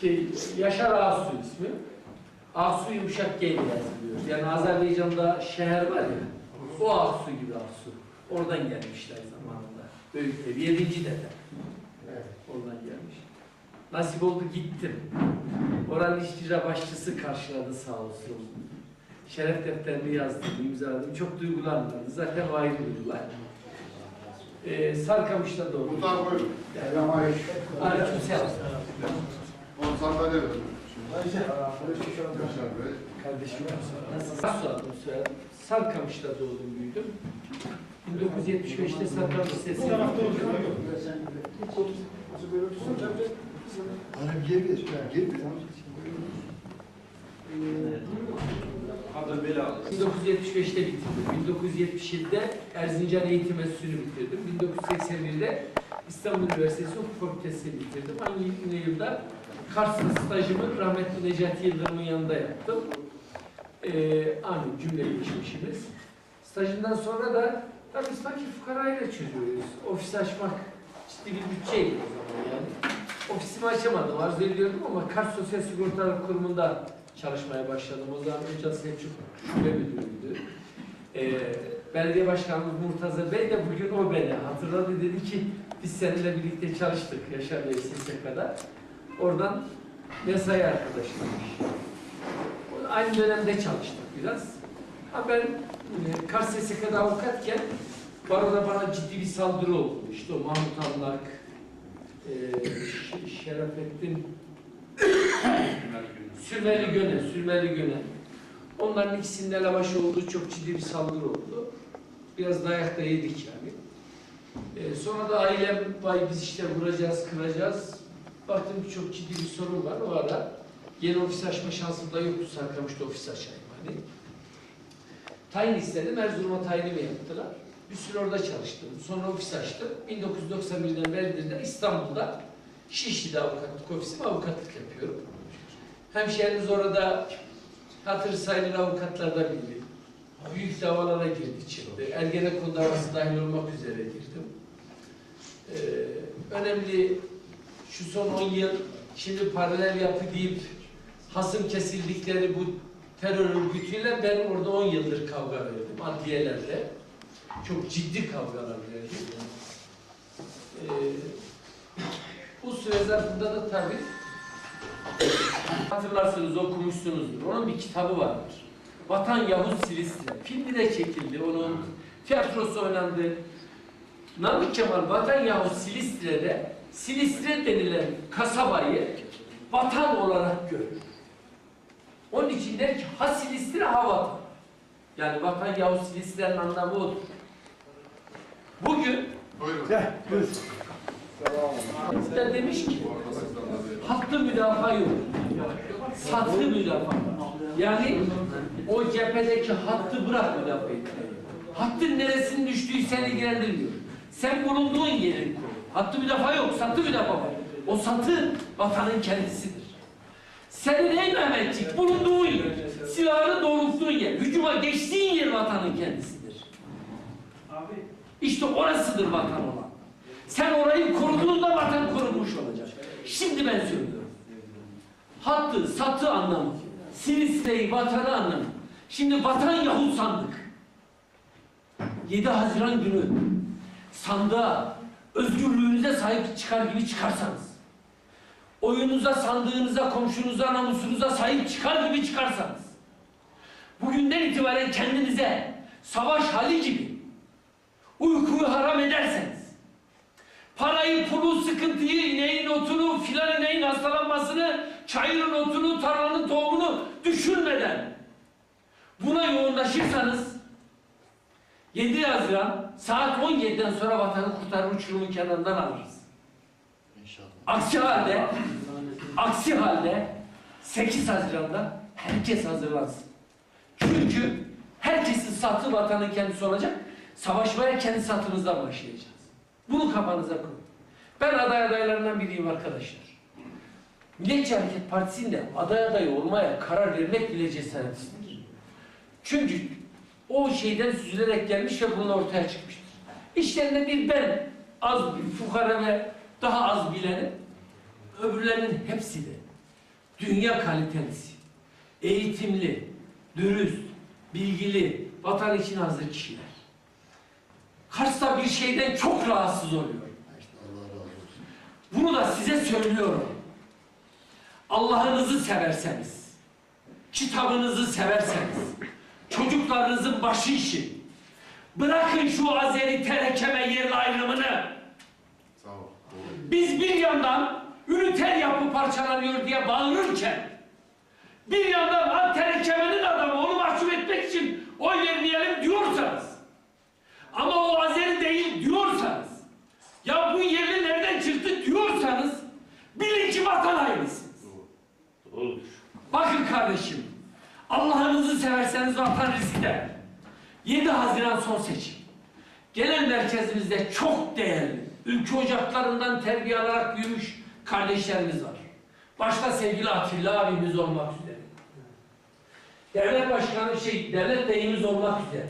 şey, Yaşar Asu ismi. Asu yumuşak G ile yazılıyor. Yani Azerbaycan'da şehir var ya, o Asu gibi Asu. Oradan gelmişler zamanında. Büyük ev, yedinci dede. Oradan gelmiş. Nasip oldu gittim. Oranın işçi başçısı karşıladı sağ olsun. Şeref defterini yazdım, imzaladım. Çok duygulanmadı. Zaten o ayrı duygular. Ee, Sarkamış'ta doğru. Muhtar buyurun. Aleykümselam. On sandalye verin. Yaşar Bey. Kardeşim nasılsın? Sarkamış'ta doğdum büyüdüm. 1975'te Sarkamış geri Bela. 1975'te bitirdim. 1977'de Erzincan Eğitim Enstitüsü'nü bitirdim. 1981'de İstanbul Üniversitesi Hukuk Fakültesi'ni bitirdim. Aynı yılda Kars'ta stajımı rahmetli Necati Yıldırım'ın yanında yaptım. Ee, aynı cümle geçmişimiz. Stajından sonra da tabii biz fakir fukarayla çözüyoruz. Ofis açmak ciddi bir bütçeydi o zaman yani. Ofisimi açamadım, arzu ediyordum ama Kars Sosyal Sigortalar Kurumu'nda çalışmaya başladım. O zaman Öcal Selçuk Şube Müdürü'ydü. Ee, belediye başkanımız Murtaza Bey de bugün o beni hatırladı. Dedi ki biz seninle birlikte çalıştık Yaşar Bey kadar. Oradan mesai arkadaşlarmış. Aynı dönemde çalıştık biraz. Ha ben e, Kars SSK'da avukatken baroda bana ciddi bir saldırı oldu. İşte o Mahmut Anlak, e, Şerafettin Sürmeli Göne, Sürmeli Göne. Onların ikisinin elebaşı olduğu çok ciddi bir saldırı oldu. Biraz dayak da yedik yani. Ee, sonra da ailem, vay biz işte vuracağız, kıracağız. Baktım çok ciddi bir sorun var. O ara yeni ofis açma şansım da yoktu. Sarkamış'ta ofis açayım hani. Tayin istedim. Erzurum'a tayinimi yaptılar. Bir süre orada çalıştım. Sonra ofis açtım. 1991'den beridir de İstanbul'da Şişli'de avukatlık ofisime avukatlık yapıyorum. Hemşehrimiz orada hatır sayılır avukatlarda bildi. Büyük davalara girdi çıktı. Ergenekon davası dahil olmak üzere girdim. Ee, önemli şu son 10 yıl şimdi paralel yapı deyip hasım kesildikleri bu terör örgütüyle ben orada 10 yıldır kavga verdim adliyelerde. Çok ciddi kavgalar verdim. Ee, bu süre zarfında da tabii hatırlarsınız okumuşsunuzdur. Onun bir kitabı vardır. Vatan Yavuz Silistre. Filmi de çekildi. Onun tiyatrosu oynandı. Namık Kemal Vatan Yavuz Silistre'de Silistre denilen kasabayı vatan olarak görür. Onun için der ki ha Silistre ha vatan. Yani vatan Yavuz Silistre'nin anlamı odur. Bugün Buyurun. da demiş ki hattı müdafaa yok. Satı müdafaa. Yani o cephedeki hattı bırak müdafaa etmeyi. Hattın neresinin düştüğü seni ilgilendirmiyor. Sen bulunduğun yerin koru. Hattı müdafaa yok, satı müdafaa var. O satı vatanın kendisidir. Senin ey Mehmetçik bulunduğun yer, silahını doğrulttuğun yer, hücuma geçtiğin yer vatanın kendisidir. İşte orasıdır vatan olan. Sen orayı koruduğunda vatan korunmuş olacak. Şimdi ben söylüyorum. Hattı, satı anlamı. Silistre'yi, vatanı anlamı. Şimdi vatan Yahut sandık. 7 Haziran günü sandığa, özgürlüğünüze sahip çıkar gibi çıkarsanız, oyunuza, sandığınıza, komşunuza, namusunuza sahip çıkar gibi çıkarsanız, bugünden itibaren kendinize savaş hali gibi uykuyu haram ederseniz, parayı, pulu, sıkıntıyı, ineğin otunu, filan ineğin hastalanmasını, çayırın otunu, tarlanın tohumunu düşünmeden buna yoğunlaşırsanız 7 Haziran saat 17'den sonra vatanı kurtarır uçurumun kenarından alırız. İnşallah. Aksi halde aksi halde 8 Haziran'da herkes hazırlansın. Çünkü herkesin satı vatanın kendisi olacak. Savaşmaya kendi satımızdan başlayacağız. Bunu kafanıza koyun. Ben aday adaylarından biriyim arkadaşlar. Milliyetçi Hareket Partisi'nde aday adayı olmaya karar vermek bile cesaretsizdir. Çünkü o şeyden süzülerek gelmiş ve bunun ortaya çıkmıştır. İşlerinde bir ben az bir fukara ve daha az bilenim. Öbürlerinin hepsi de dünya kalitelisi, eğitimli, dürüst, bilgili, vatan için hazır kişiler. Kars'ta bir şeyden çok rahatsız oluyor. Bunu da size söylüyorum. Allah'ınızı severseniz, kitabınızı severseniz, çocuklarınızın başı işi, bırakın şu Azeri terekeme yerli ayrımını. Sağ ol. Biz bir yandan üniter yapı parçalanıyor diye bağırırken, bir yandan ha terekemenin adamı onu mahcup etmek için oy vermeyelim diyorsanız, ama o Azeri değil diyorsanız, ya bu yerli nereden çıktı diyorsanız, bilin ki vatan hainlisiniz. Bakın kardeşim, Allah'ınızı severseniz vatan riskte. 7 Haziran son seçim. Genel merkezimizde çok değerli, ülke ocaklarından terbiye alarak büyümüş kardeşlerimiz var. Başta sevgili Atilla abimiz olmak üzere. Devlet başkanı şey, devlet beyimiz olmak üzere.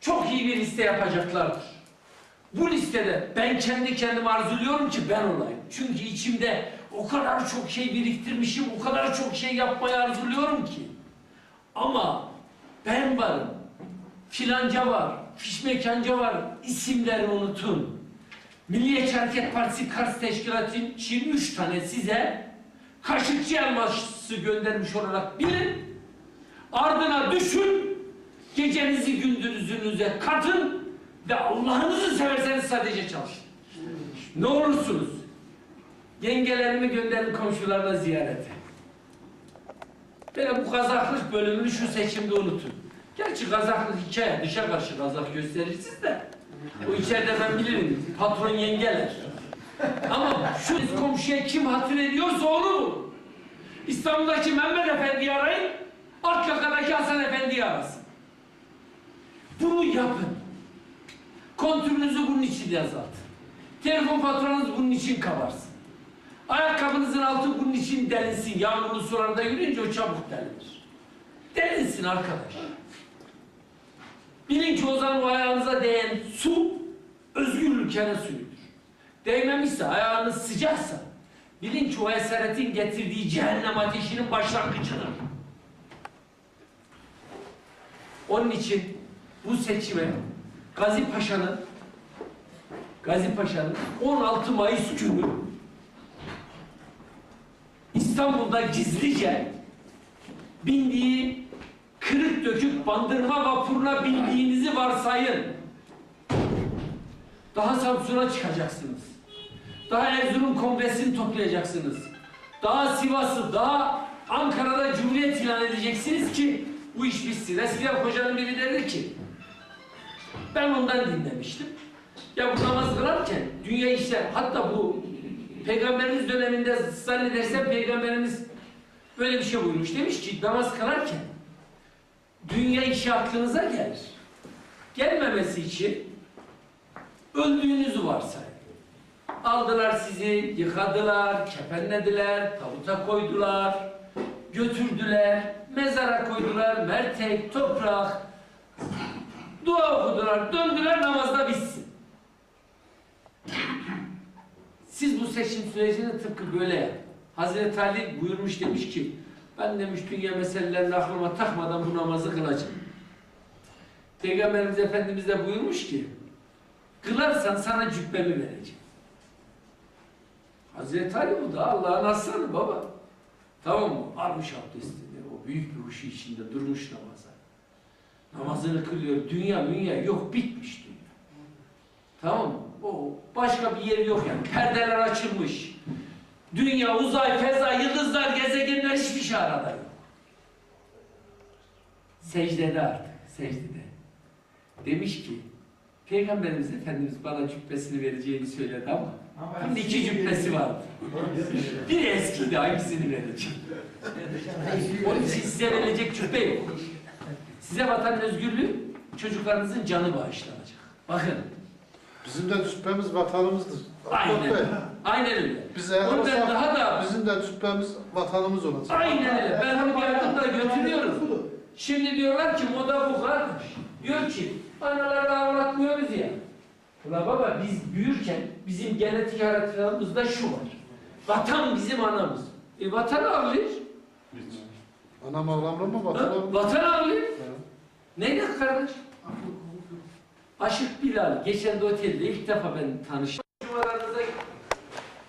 Çok iyi bir liste yapacaklardır. Bu listede ben kendi kendime arzuluyorum ki ben olayım. Çünkü içimde o kadar çok şey biriktirmişim, o kadar çok şey yapmayı arzuluyorum ki. Ama ben varım, filanca var, fişmekanca var, isimleri unutun. Milliyetçi Hareket Partisi Kars Teşkilatı için üç tane size kaşıkçı elması göndermiş olarak bilin. Ardına düşün, gecenizi gündüzünüze katın ve Allah'ınızı severseniz sadece çalışın. Ne olursunuz, yengelerimi gönderin komşularına ziyarete. Böyle bu kazaklık bölümünü şu seçimde unutun. Gerçi kazaklık hikaye, dışa karşı kazak gösterirsiniz de. O içeride ben bilirim, patron yengeler. Ama şu komşuya kim hatır ediyorsa onu bulun. İstanbul'daki Mehmet Efendi'yi arayın, Akyaka'daki Hasan Efendi'yi arasın. Bunu yapın. Kontürünüzü bunun için azaltın. Telefon faturanız bunun için kabarsın. Ayakkabınızın altı bunun için delinsin. Yağmurlu sularda yürüyünce o çabuk delinir. Delinsin arkadaş. Bilin ki o zaman o ayağınıza değen su özgür ülkenin suyudur. Değmemişse, ayağınız sıcaksa bilin ki o esaretin getirdiği cehennem ateşinin başlangıcıdır. Onun için bu seçime Gazi Paşa'nın Gazi Paşa'nın 16 Mayıs günü İstanbul'da gizlice bindiği kırık dökük bandırma vapuruna bindiğinizi varsayın. Daha Samsun'a çıkacaksınız. Daha Erzurum Kongresi'ni toplayacaksınız. Daha Sivas'ı, daha Ankara'da Cumhuriyet ilan edeceksiniz ki bu iş bitsin. Eskiden hocanın biri derdi ki ben ondan dinlemiştim. Ya bu namaz kılarken dünya işte hatta bu Peygamberimiz döneminde zannedersem Peygamberimiz böyle bir şey buyurmuş. Demiş ki namaz kılarken dünya işi aklınıza gelir. Gelmemesi için öldüğünüzü varsayın. Aldılar sizi, yıkadılar, kefenlediler, tabuta koydular, götürdüler, mezara koydular, mertek, toprak, dua okudular, döndüler namazda bitsin. Siz bu seçim sürecini tıpkı böyle. Hazreti Ali buyurmuş demiş ki ben demiş dünya meselelerini aklıma takmadan bu namazı kılacağım. Peygamberimiz Efendimiz de buyurmuş ki kılarsan sana cübbemi vereceğim. Hazreti Ali bu da Allah'ın aslanı baba. Tamam mı? Almış abdestini. O büyük bir huşu içinde durmuş namaza. Namazını kılıyor. Dünya dünya yok bitmiş dünya. Tamam mı? O başka bir yeri yok yani. Perdeler açılmış. Dünya, uzay, feza, yıldızlar, gezegenler hiçbir şey arada yok. Secdede artık, secdede. Demiş ki, Peygamberimiz Efendimiz bana cübbesini vereceğini söyledi ama bunun iki cübbesi vardı. Biri eskiydi, hangisini vereceğim? Onun için size verilecek cübbe yok. Size vatan özgürlüğü, çocuklarınızın canı bağışlanacak. Bakın, Bizim de cübbemiz vatanımızdır. aynen, Bey, aynen öyle. Biz eğer Ondan olsak, daha da bizim de cübbemiz vatanımız olacak. Aynen öyle. Ben bir adımda götürüyorum. Şimdi diyorlar ki moda bu kardeş. Diyor ki analar da anlatmıyoruz ya. Ulan baba biz büyürken bizim genetik haritamızda şu var. Vatan bizim anamız. E vatan ağlıyor. Anam ağlamır mı vatan ağlamır? Vatan. Ha. Neyle kardeş? Aşık Bilal. Geçen de otelde ilk defa ben tanıştım. Cumalarınıza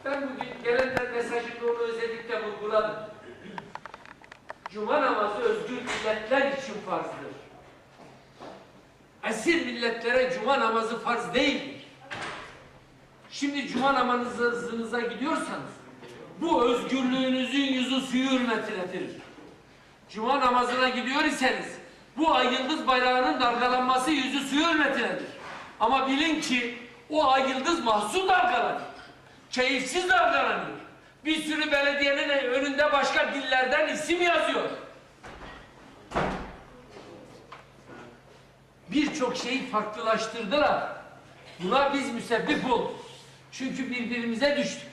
ben bugün gelenler mesajında onu özellikle vurguladım. Cuma namazı özgür milletler için farzdır. Esir milletlere cuma namazı farz değildir. Şimdi cuma namazınıza gidiyorsanız bu özgürlüğünüzün yüzü suyu hürmetinedir. Cuma namazına gidiyor iseniz bu ay yıldız bayrağının dalgalanması yüzü suyu hürmetinedir. Ama bilin ki o ay yıldız mahzun dalgalanıyor. Keyifsiz dalgalanıyor. Bir sürü belediyenin önünde başka dillerden isim yazıyor. Birçok şeyi farklılaştırdılar. Buna biz müsebbip olduk. Çünkü birbirimize düştük.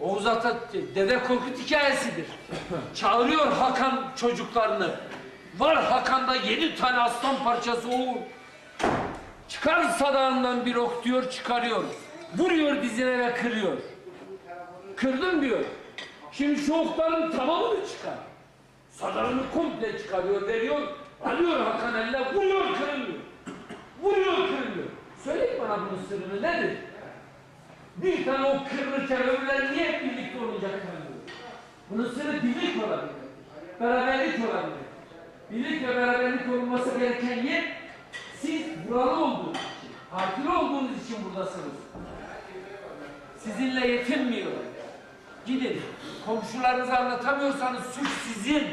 Oğuz Ata Dede Korkut hikayesidir. Çağırıyor Hakan çocuklarını. Var Hakan'da yedi tane aslan parçası oğul. Çıkar sadağından bir ok diyor çıkarıyor. Vuruyor dizine ve kırıyor. Kırdın diyor. Şimdi şu okların tamamını çıkar. Sadağını komple çıkarıyor veriyor. Alıyor Hakan eline vuruyor kırılıyor. Vuruyor kırılıyor. Söyleyin bana bunun sırrını nedir? Bir tane ok kırılırken öbürler niye birlikte olunca kırılıyor? Bunun sırrı birlik olabilir. Beraberlik olabilir. Birlik ve beraberlik olması gereken yer siz buralı olduğunuz için, partili olduğunuz için buradasınız. Sizinle yetinmiyor. Gidin. Komşularınıza anlatamıyorsanız suç sizin.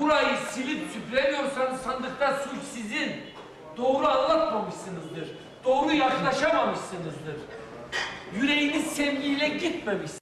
Burayı silip süpüremiyorsanız sandıkta suç sizin. Doğru anlatmamışsınızdır. Doğru yaklaşamamışsınızdır. Yüreğiniz sevgiyle gitmemiş.